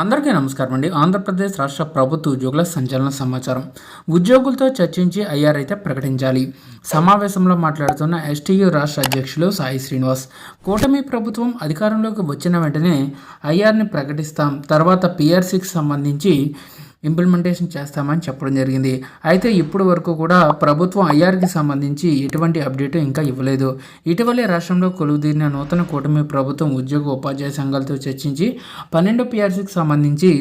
అందరికీ నమస్కారం అండి. ఆంధ్రప్రదేశ్ రాష్ట్ర ప్రభుత్వ ఉద్యోగుల సంచలన సమాచారం. ఉద్యోగులతో చర్చించి ఐఆర్ అయితే ప్రకటించాలి. సమావేశంలో మాట్లాడుతున్న ఎస్టీయూ రాష్ట్ర అధ్యక్షులు సాయి శ్రీనివాస్ కూటమి ప్రభుత్వం అధికారంలోకి వచ్చిన వెంటనే ఐఆర్ని ప్రకటిస్తాం. తర్వాత పిఆర్సీకి సంబంధించి ఇంప్లిమెంటేషన్ చేస్తామని చెప్పడం జరిగింది. అయితే ఇప్పటి వరకు కూడా ప్రభుత్వం ఐఆర్కి సంబంధించి ఎటువంటి అప్డేట్ ఇంకా ఇవ్వలేదు. ఇటీవలే రాష్ట్రంలో కొలువుదీరిన నూతన కూటమి ప్రభుత్వం ఉద్యోగ ఉపాధ్యాయ సంఘాలతో చర్చించి పన్నెండు పిఆర్సీకి సంబంధించి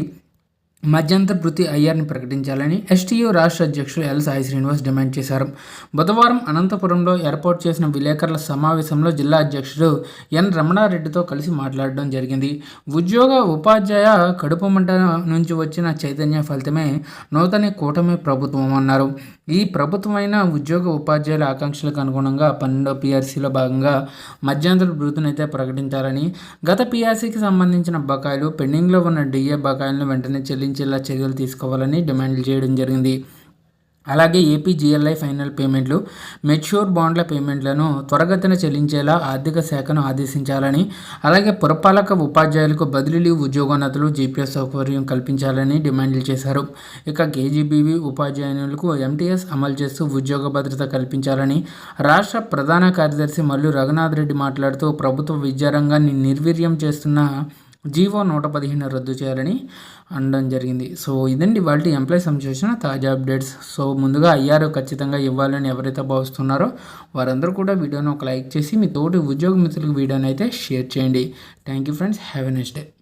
మధ్యంతర వృత్తి ఐఆర్ని ప్రకటించాలని ఎస్టీయూ రాష్ట్ర అధ్యక్షులు ఎల్ సాయి శ్రీనివాస్ డిమాండ్ చేశారు. బుధవారం అనంతపురంలో ఏర్పాటు చేసిన విలేకరుల సమావేశంలో జిల్లా అధ్యక్షుడు ఎన్ రమణారెడ్డితో కలిసి మాట్లాడడం జరిగింది. ఉద్యోగ ఉపాధ్యాయ కడుపు మంట నుంచి వచ్చిన చైతన్య ఫలితమే నూతన కూటమి ప్రభుత్వం అన్నారు. ఈ ప్రభుత్వమైన ఉద్యోగ ఉపాధ్యాయుల ఆకాంక్షలకు అనుగుణంగా పన్నెండో పీఆర్సీలో భాగంగా మధ్యంతర వృత్తిని అయితే ప్రకటించాలని గత పీఆర్సీకి సంబంధించిన బకాయిలు పెండింగ్లో ఉన్న డిఏ బకాయిలను వెంటనే చెల్లించేలా చర్యలు తీసుకోవాలని డిమాండ్లు చేయడం జరిగింది. అలాగే ఏపీ జిఎల్ఐ ఫైనల్ పేమెంట్లు మెచ్యూర్ బాండ్ల పేమెంట్లను త్వరగతిన చెల్లించేలా ఆర్థిక శాఖను ఆదేశించాలని అలాగే పురపాలక ఉపాధ్యాయులకు బదిలీ ఉద్యోగోన్నతులు జీపీఎస్ సౌకర్యం కల్పించాలని డిమాండ్లు చేశారు. ఇక కేజీబీవి ఉపాధ్యాయులకు ఎంటీఎస్ అమలు చేస్తూ ఉద్యోగ భద్రత కల్పించాలని రాష్ట్ర ప్రధాన కార్యదర్శి మల్లు రఘునాథ్ రెడ్డి మాట్లాడుతూ ప్రభుత్వ విద్యారంగాన్ని నిర్వీర్యం చేస్తున్న జీవో నూట పదిహేను రద్దు చేయాలని అనడం జరిగింది. సో ఇదండి వాళ్ళ ఎంప్లాయీ సంబంధించిన తాజా అప్డేట్స్. సో ముందుగా అయ్యారు ఖచ్చితంగా ఇవ్వాలని ఎవరైతే భావిస్తున్నారో వారందరూ కూడా వీడియోని ఒక లైక్ చేసి మీ తోటి ఉద్యోగ మిత్రులకు వీడియోని అయితే షేర్ చేయండి. Thank you friends. Have a next day.